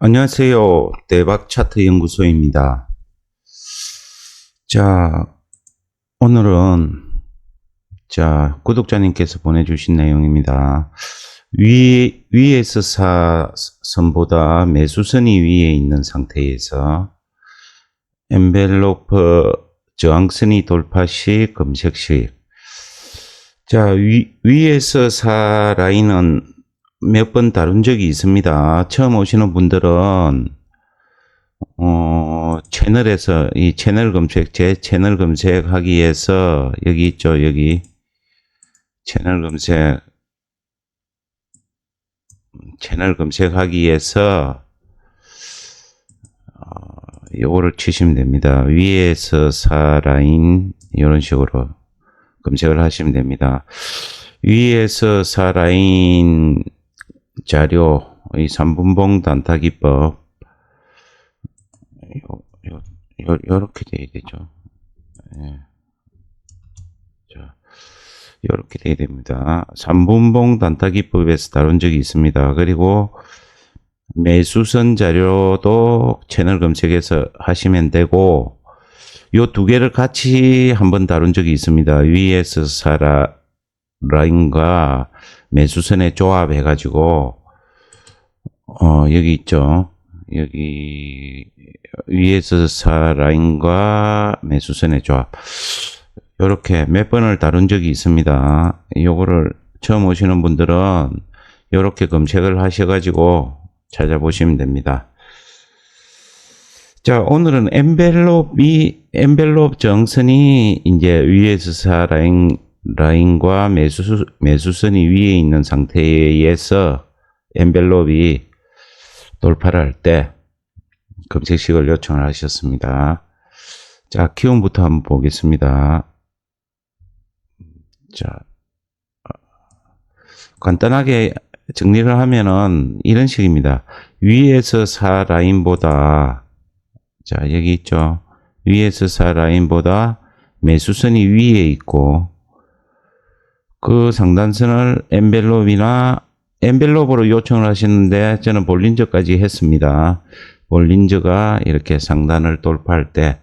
안녕하세요. 대박 차트 연구소입니다. 자, 오늘은 자, 구독자님께서 보내주신 내용입니다. 위, 위에서 사 선보다 매수선이 위에 있는 상태에서 엔벨로프 저항선이 돌파 시 검색 시 자, 위, 위에서 사 라인은 몇 번 다룬 적이 있습니다. 처음 오시는 분들은 어, 채널에서 이 채널 검색 제 채널 검색하기 위해서 여기 있죠 여기 채널 검색 채널 검색하기 위해서 어, 요거를 치시면 됩니다. 위에서 사 라인 이런 식으로 검색을 하시면 됩니다. 위에서 사 라인 자료, 이 3분봉 단타 기법, 요, 요, 요, 요렇게 돼야 되죠. 예. 자, 요렇게 돼야 됩니다. 3분봉 단타 기법에서 다룬 적이 있습니다. 그리고 매수선 자료도 채널 검색해서 하시면 되고, 요 두 개를 같이 한번 다룬 적이 있습니다. 위에서 사라 라인과 매수선의 조합 해 가지고 어 여기 있죠? 여기 위에서 사 라인과 매수선의 조합. 이렇게 몇 번을 다룬 적이 있습니다. 요거를 처음 오시는 분들은 이렇게 검색을 하셔가지고 찾아보시면 됩니다 자 오늘은 엔벨롭이 엔벨롭 정선이 이제 위에서 사 라인 라인과 매수, 매수선이 위에 있는 상태에서 엔벨롭이 돌파를 할 때 검색식을 요청을 하셨습니다. 자, 키움부터 한번 보겠습니다. 자, 간단하게 정리를 하면은 이런 식입니다. 위에서 사 라인보다 자, 여기 있죠. 위에서 사 라인보다 매수선이 위에 있고 그 상단선을 엔벨롭이나 엔벨롭으로 요청을 하시는데 저는 볼린저까지 했습니다. 볼린저가 이렇게 상단을 돌파할 때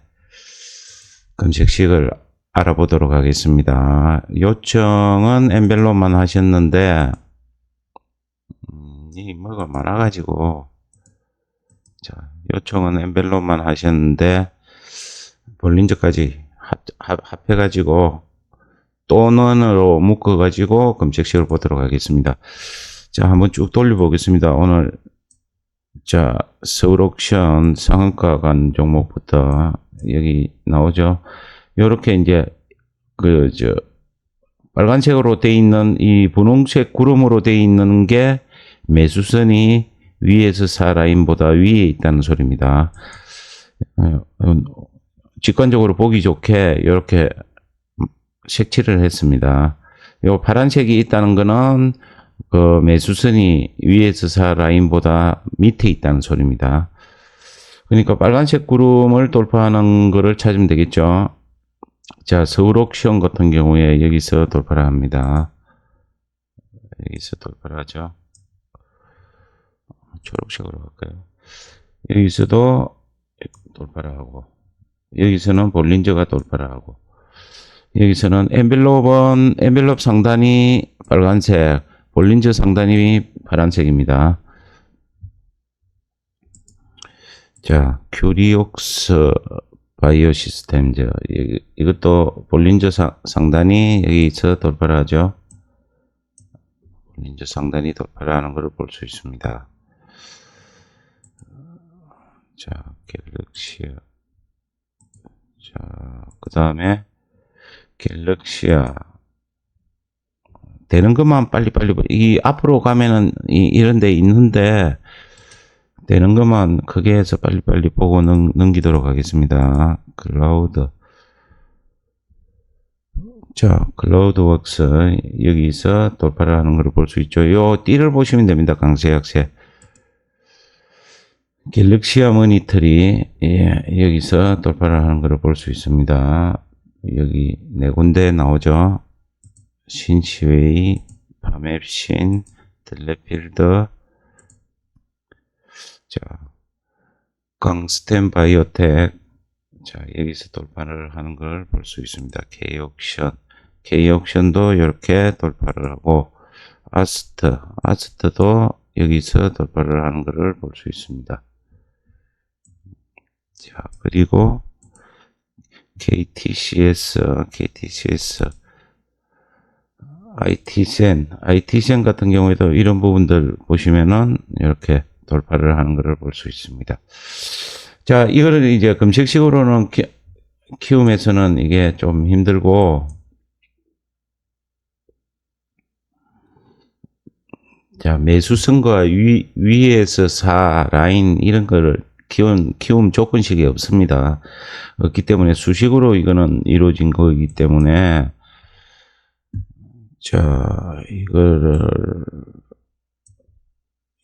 검색식을 알아보도록 하겠습니다. 요청은 엔벨롭만 하셨는데 음, 이 뭐가 많아가지고 자 요청은 엔벨롭만 하셨는데 볼린저까지 합해가지고 또는으로 묶어가지고 검색식을 보도록 하겠습니다. 자, 한번 쭉 돌려보겠습니다. 오늘, 자, 서울옥션 상한가 간 종목부터 여기 나오죠. 요렇게 이제, 그, 저, 빨간색으로 돼 있는 이 분홍색 구름으로 돼 있는 게 매수선이 위에서 사라인보다 위에 있다는 소리입니다. 어, 직관적으로 보기 좋게 이렇게 색칠을 했습니다. 요 파란색이 있다는 거는 그 매수선이 위에서 사 라인보다 밑에 있다는 소리입니다. 그러니까 빨간색 구름을 돌파하는 거를 찾으면 되겠죠. 자, 서울 옥션 같은 경우에 여기서 돌파를 합니다. 여기서 돌파를 하죠. 초록색으로 할까요? 여기서도 돌파를 하고, 여기서는 볼린저가 돌파를 하고, 여기서는 엔벨롭은 엔벨롭 상단이 빨간색, 볼린저 상단이 파란색입니다. 자, 큐리옥스 바이오 시스템즈 이것도 볼린저 상단이 여기서 돌파를 하죠. 볼린저 상단이 돌파를 하는 것을 볼 수 있습니다. 자, 갤럭시아 자, 그 다음에 갤럭시아 되는 것만 빨리빨리 이 앞으로 가면은 이, 이런 데 있는데 되는 것만 크게 해서 빨리빨리 보고 넘, 넘기도록 하겠습니다. 클라우드 자, 클라우드웍스 여기서 돌파를 하는 것을 볼수 있죠. 요 띠를 보시면 됩니다. 강세 약세 갤럭시아 모니터리 예, 여기서 돌파를 하는 것을 볼 수 있습니다. 여기 네 군데 나오죠. 신시웨이, 파맵신, 델레필드, 자, 강스텐 바이오텍, 자, 여기서 돌파를 하는 걸 볼 수 있습니다. K옥션, K옥션도 이렇게 돌파를 하고, 아스트, 아스트도 여기서 돌파를 하는 것을 볼 수 있습니다. 자, 그리고 KTCS, KTCS, IT센, IT센 같은 경우에도 이런 부분들 보시면은 이렇게 돌파를 하는 것을 볼 수 있습니다. 자, 이거를 이제 금식식으로는 키, 키움에서는 이게 좀 힘들고, 자, 매수선과 위, 위에서 4 라인 이런 거를 키움, 키움 조건식이 없습니다. 없기 때문에 수식으로 이거는 이루어진 거기 때문에 자, 이거를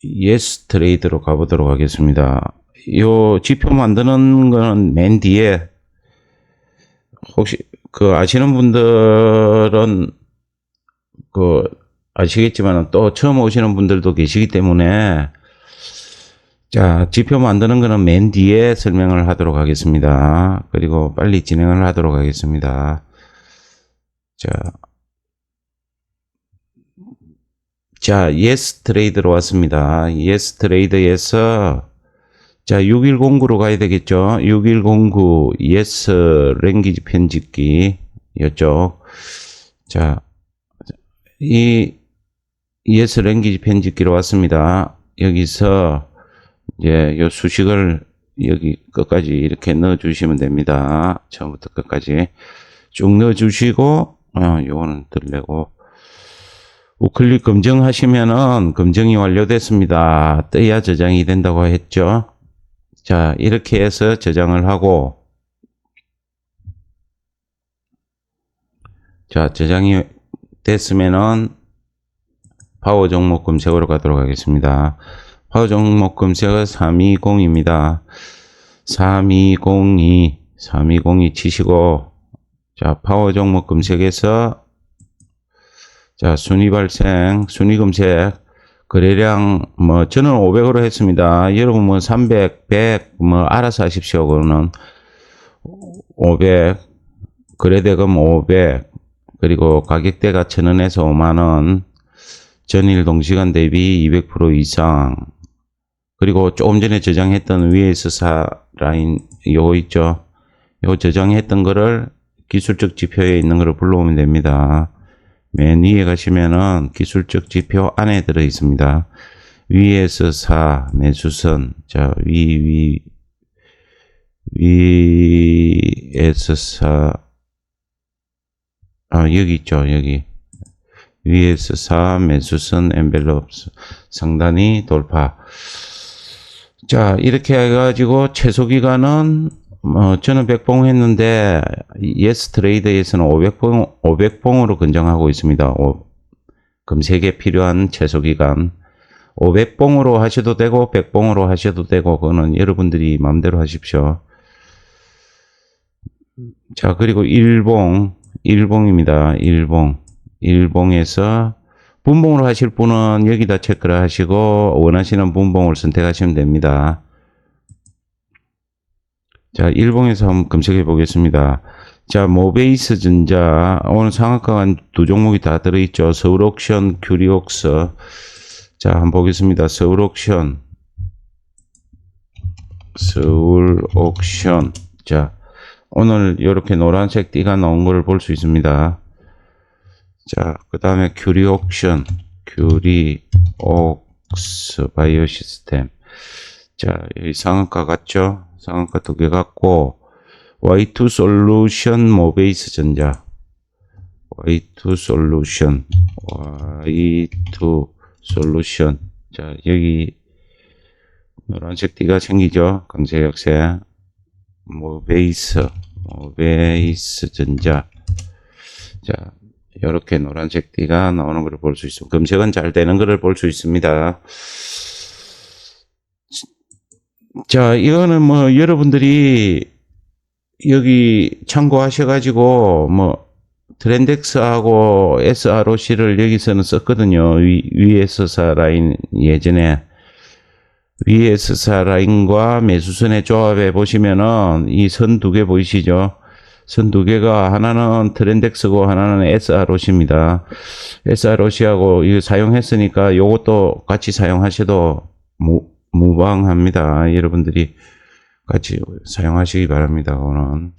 예스 트레이드로 가보도록 하겠습니다. 요 지표 만드는 거는 맨 뒤에 혹시 그 아시는 분들은 그 아시겠지만 또 처음 오시는 분들도 계시기 때문에 자 지표 만드는 거는 맨 뒤에 설명을 하도록 하겠습니다. 그리고 빨리 진행을 하도록 하겠습니다. 자, 자, 예스 트레이드로 왔습니다. 예스 트레이드에서 자, 6109로 가야 되겠죠. 6109 예스 랭귀지 편집기 이쪽. 자, 이 예스 랭귀지 편집기로 왔습니다. 여기서 이제 요 수식을 여기 끝까지 이렇게 넣어 주시면 됩니다. 처음부터 끝까지 쭉 넣어 주시고 어, 요거는 들래고 우클릭 검증하시면은 검증이 완료됐습니다. 떠야 저장이 된다고 했죠. 자, 이렇게 해서 저장을 하고 자, 저장이 됐으면은 파워 종목 검색으로 가도록 하겠습니다. 파워 종목 검색은 320입니다. 3202, 3202 치시고, 자, 파워 종목 검색에서, 자, 순위 발생, 순위 검색, 거래량, 뭐, 저는 500으로 했습니다. 여러분 뭐 300, 100, 뭐, 알아서 하십시오. 그거는 500, 거래대금 500, 그리고 가격대가 1000원에서 5만원, 전일 동시간 대비 200% 이상, 그리고 조금 전에 저장했던 위에서 사 라인 요거 있죠. 요 저장했던 거를 기술적 지표에 있는 거를 불러오면 됩니다. 맨 위에 가시면은 기술적 지표 안에 들어 있습니다. 위에서 사 매수선 자 위 위 위에서 사 아, 여기 있죠, 여기. 위에서 4 매수선 엔벨롭 상단이 돌파. 자, 이렇게 해가지고 최소 기간은 어, 저는 100봉 했는데 예스 트레이더에서는 500봉 500봉으로 권장하고 있습니다. 오, 검색에 필요한 최소 기간 500봉으로 하셔도 되고 100봉으로 하셔도 되고 그거는 여러분들이 마음대로 하십시오. 자, 그리고 1봉 1봉입니다. 1봉. 1봉에서 분봉으로 하실 분은 여기다 체크를 하시고 원하시는 분봉을 선택하시면 됩니다. 자, 1봉에서 한번 검색해 보겠습니다. 자, 모베이스 전자 오늘 상한가가 두 종목이 다 들어있죠. 서울 옥션, 큐리옥스. 자, 한번 보겠습니다. 서울 옥션. 서울 옥션. 자, 오늘 이렇게 노란색 띠가 나온 걸볼수 있습니다. 자, 그 다음에 큐리 옥션, 큐리 옥스 바이오 시스템. 자, 여기 상한가 같죠? 상한가 두 개 같고, Y2 솔루션 모베이스 전자. Y2 솔루션. Y2 솔루션. 자, 여기 노란색 띠가 생기죠? 강세 역세. 모베이스, 모베이스 전자. 자, 이렇게 노란색 띠가 나오는 것을 볼 수 있습니다. 검색은 잘 되는 것을 볼 수 있습니다. 자, 이거는 뭐 여러분들이 여기 참고하셔가지고 뭐 트렌덱스하고 SROC를 여기서는 썼거든요. 위, 위에서사 라인 예전에 위에서사 라인과 매수선의 조합에 보시면은 이 선 두 개 보이시죠? 선 두 개가 하나는 트렌덱스고 하나는 SROC입니다. SROC하고 이거 사용했으니까 요것도 같이 사용하셔도 무, 무방합니다. 여러분들이 같이 사용하시기 바랍니다. 오늘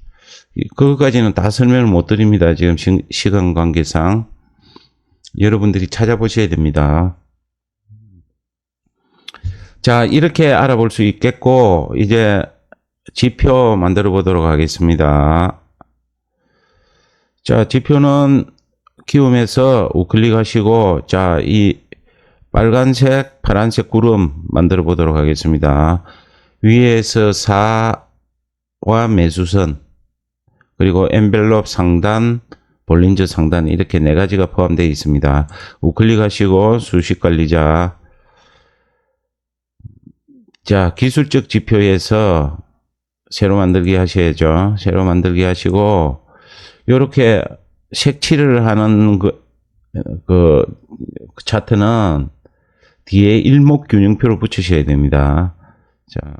그것까지는 다 설명을 못 드립니다. 지금 시, 시간 관계상 여러분들이 찾아보셔야 됩니다. 자, 이렇게 알아볼 수 있겠고 이제 지표 만들어 보도록 하겠습니다. 자, 지표는 키움에서 우클릭 하시고 자, 이 빨간색, 파란색 구름 만들어 보도록 하겠습니다. 위에서 4와 매수선 그리고 엔벨롭 상단, 볼린저 상단 이렇게 네 가지가 포함되어 있습니다. 우클릭 하시고 수식 관리자 자, 기술적 지표에서 새로 만들기 하셔야죠. 새로 만들기 하시고 요렇게 색칠을 하는 그, 그 차트는 뒤에 일목 균형표를 붙이셔야 됩니다. 자,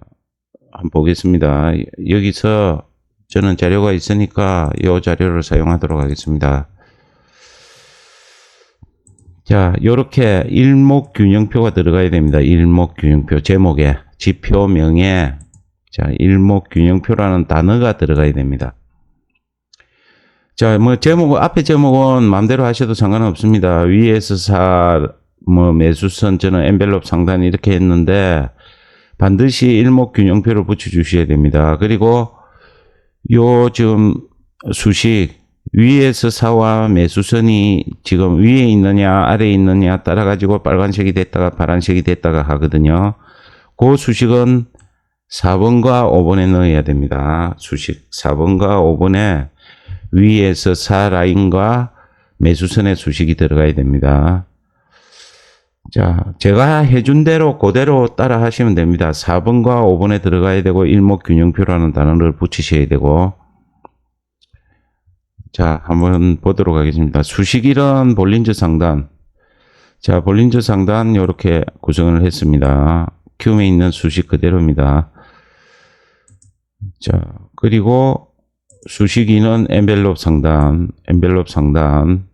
한번 보겠습니다. 여기서 저는 자료가 있으니까 이 자료를 사용하도록 하겠습니다. 자, 요렇게 일목 균형표가 들어가야 됩니다. 일목 균형표 제목에 지표명에 자, 일목 균형표라는 단어가 들어가야 됩니다. 자, 뭐 제목 앞에 제목은 마음대로 하셔도 상관없습니다. 위에서 사 뭐 매수선 저는 엔벨롭 상단 이렇게 했는데 반드시 일목 균형표를 붙여 주셔야 됩니다. 그리고 요 지금 수식 위에서 사와 매수선이 지금 위에 있느냐 아래에 있느냐 따라 가지고 빨간색이 됐다가 파란색이 됐다가 하거든요. 그 수식은 4번과 5번에 넣어야 됩니다. 수식 4번과 5번에 위에서 사 라인과 매수선의 수식이 들어가야 됩니다. 자, 제가 해준 대로 그대로 따라 하시면 됩니다. 4번과 5번에 들어가야 되고 일목균형표라는 단어를 붙이셔야 되고 자, 한번 보도록 하겠습니다. 수식일은 볼린저 상단. 자, 볼린저 상단 이렇게 구성을 했습니다. 큐에 있는 수식 그대로입니다. 자, 그리고 수식이는 엔벨롭 상단, 엔벨롭 상단,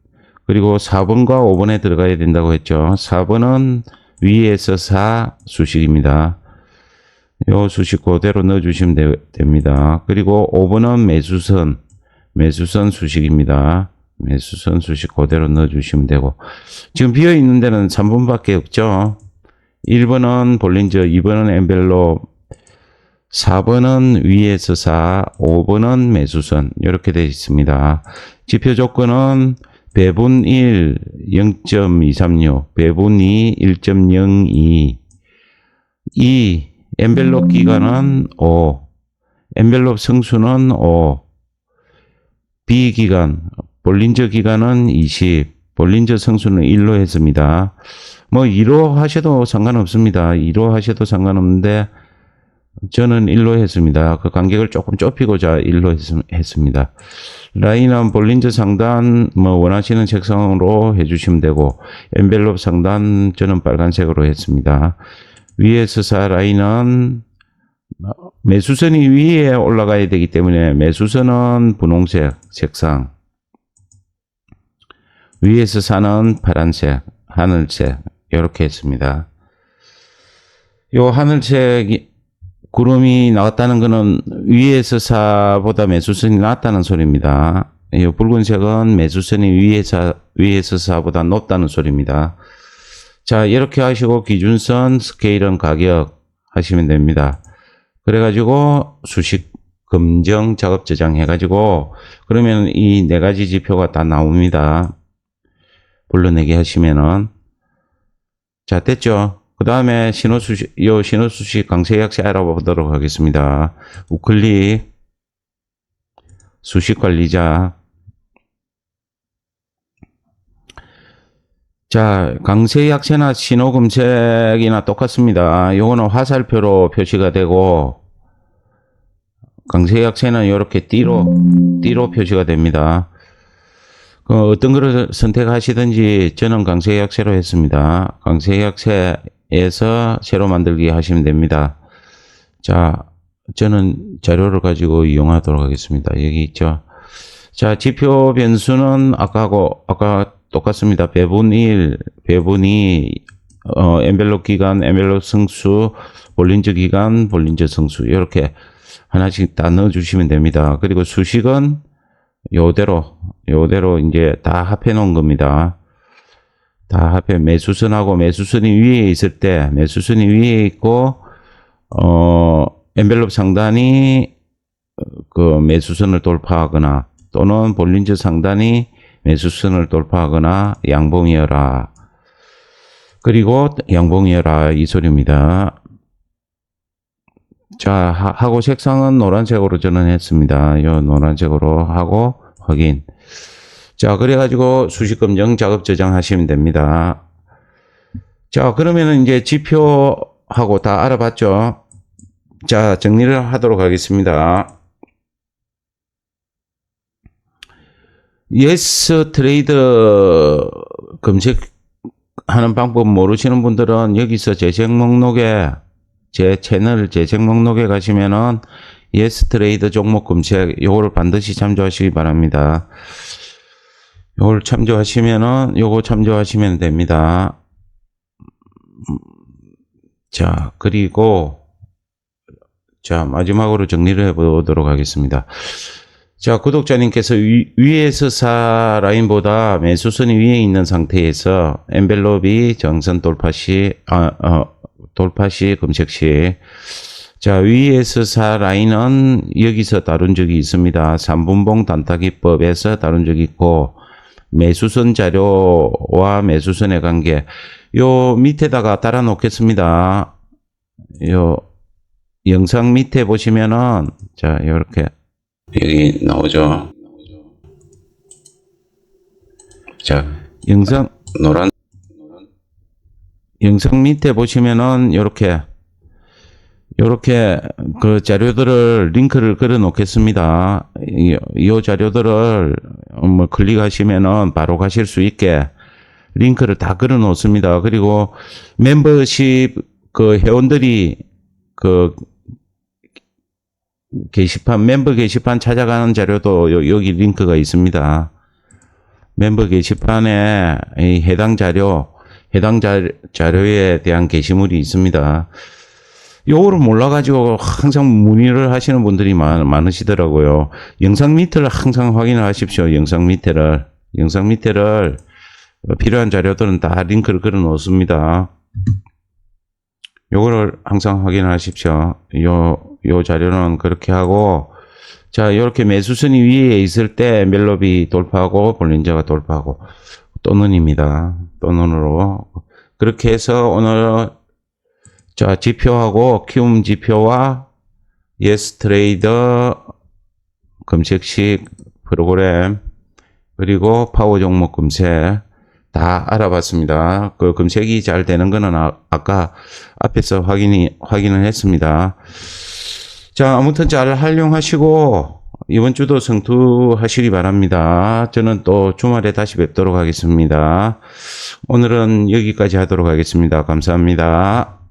그리고 4번과 5번에 들어가야 된다고 했죠. 4번은 위에서 4 수식입니다. 요 수식 그대로 넣어주시면 되, 됩니다. 그리고 5번은 매수선, 매수선 수식입니다. 매수선 수식 그대로 넣어주시면 되고. 지금 비어 있는 데는 3번밖에 없죠. 1번은 볼린저, 2번은 엔벨롭, 4번은 위에서 4, 5번은 매수선. 이렇게 되어 있습니다. 지표 조건은 배분 1 0.236, 배분 2 1.02, 2 엔벨롭 기간은 5, 엔벨롭 성수는 5, B 기간, 볼린저 기간은 20, 볼린저 성수는 1로 했습니다. 뭐 2로 하셔도 상관없습니다. 2로 하셔도 상관없는데 저는 1로 했습니다. 그 간격을 조금 좁히고자 1로 했, 습니다 라인은 볼린저 상단 뭐 원하시는 색상으로 해주시면 되고 엔벨롭 상단 저는 빨간색으로 했습니다. 위에서 사 라인은 매수선이 위에 올라가야 되기 때문에 매수선은 분홍색 색상 위에서 사는 파란색 하늘색 이렇게 했습니다. 요 하늘색 구름이 나왔다는 것은 위에서 사보다 매수선이 낮다는 소리입니다. 이 붉은색은 매수선이 위에서, 위에서 사보다 높다는 소리입니다. 자, 이렇게 하시고 기준선, 스케일은 가격 하시면 됩니다. 그래가지고 수식 검정 작업 저장 해가지고 그러면 이 네 가지 지표가 다 나옵니다. 불러내기 하시면은 자 됐죠? 그 다음에 신호수식, 요 신호수식 강세약세 알아보도록 하겠습니다. 우클릭, 수식관리자. 자, 강세약세나 신호검색이나 똑같습니다. 요거는 화살표로 표시가 되고, 강세약세는 이렇게 띠로, 띠로 표시가 됩니다. 그 어떤 거를 선택하시든지 저는 강세약세로 했습니다. 강세약세 에서 새로 만들기 하시면 됩니다. 자, 저는 자료를 가지고 이용하도록 하겠습니다. 여기 있죠. 자, 지표 변수는 아까하고, 아까 똑같습니다. 배분 1, 배분 2, 어, 엔벨롭 기간, 엔벨롭 승수, 볼린저 기간, 볼린저 승수. 이렇게 하나씩 다 넣어주시면 됩니다. 그리고 수식은 요대로, 요대로 이제 다 합해 놓은 겁니다. 다 합해 매수선하고 매수선이 위에 있을 때, 매수선이 위에 있고, 어, 엔벨롭 상단이 어, 그 매수선을 돌파하거나 또는 볼린저 상단이 매수선을 돌파하거나 양봉이어라. 그리고 양봉이어라 이 소리입니다. 자, 하- 하고 색상은 노란색으로 저는 했습니다. 요 노란색으로 하고 확인. 자, 그래가지고 수식 검정 작업 저장하시면 됩니다. 자, 그러면은 이제 지표하고 다 알아봤죠? 자, 정리를 하도록 하겠습니다. 예스 트레이드 검색하는 방법 모르시는 분들은 여기서 재생 목록에 제 채널 재생 목록에 가시면은 예스 트레이드 종목 검색 요거를 반드시 참조하시기 바랍니다. 요걸 참조하시면은 요거 참조하시면 됩니다. 음, 자, 그리고 자, 마지막으로 정리를 해 보도록 하겠습니다. 자, 구독자님께서 위, 위에서 사 라인보다 매수선이 위에 있는 상태에서 엔벨롭이 정선 돌파 시, 아, 어, 돌파 시 검색 시. 자, 위에서 사 라인은 여기서 다룬 적이 있습니다. 3분봉 단타기법에서 다룬 적이 있고, 매수선 자료와 매수선의 관계. 요 밑에다가 달아 놓겠습니다. 요 영상 밑에 보시면은 자 이렇게 여기 나오죠. 자 영상 노란 영상 밑에 보시면은 이렇게 이렇게 그 자료들을 링크를 걸어 놓겠습니다. 이, 이 자료들을 뭐 클릭하시면은 바로 가실 수 있게 링크를 다 걸어 놓습니다. 그리고 멤버십 그 회원들이 그 게시판 멤버 게시판 찾아가는 자료도 요- 여기 링크가 있습니다. 멤버 게시판에 이 해당 자료 해당 자, 자료에 대한 게시물이 있습니다. 요거를 몰라가지고 항상 문의를 하시는 분들이 많, 많으시더라고요. 영상 밑을 항상 확인을 하십시오. 영상 밑에를. 영상 밑에를 필요한 자료들은 다 링크를 걸어 놓습니다. 요거를 항상 확인하십시오. 요, 요 자료는 그렇게 하고, 자, 이렇게 매수선이 위에 있을 때 멜롭이 돌파하고 볼린저가 돌파하고 또는입니다. 또는으로. 그렇게 해서 오늘 자, 지표하고 키움 지표와 예스 트레이더 검색식 프로그램 그리고 파워 종목 검색 다 알아봤습니다. 그 검색이 잘 되는 거는 아, 아까 앞에서 확인이 확인을 했습니다. 자, 아무튼 잘 활용하시고 이번 주도 성투하시기 바랍니다. 저는 또 주말에 다시 뵙도록 하겠습니다. 오늘은 여기까지 하도록 하겠습니다. 감사합니다.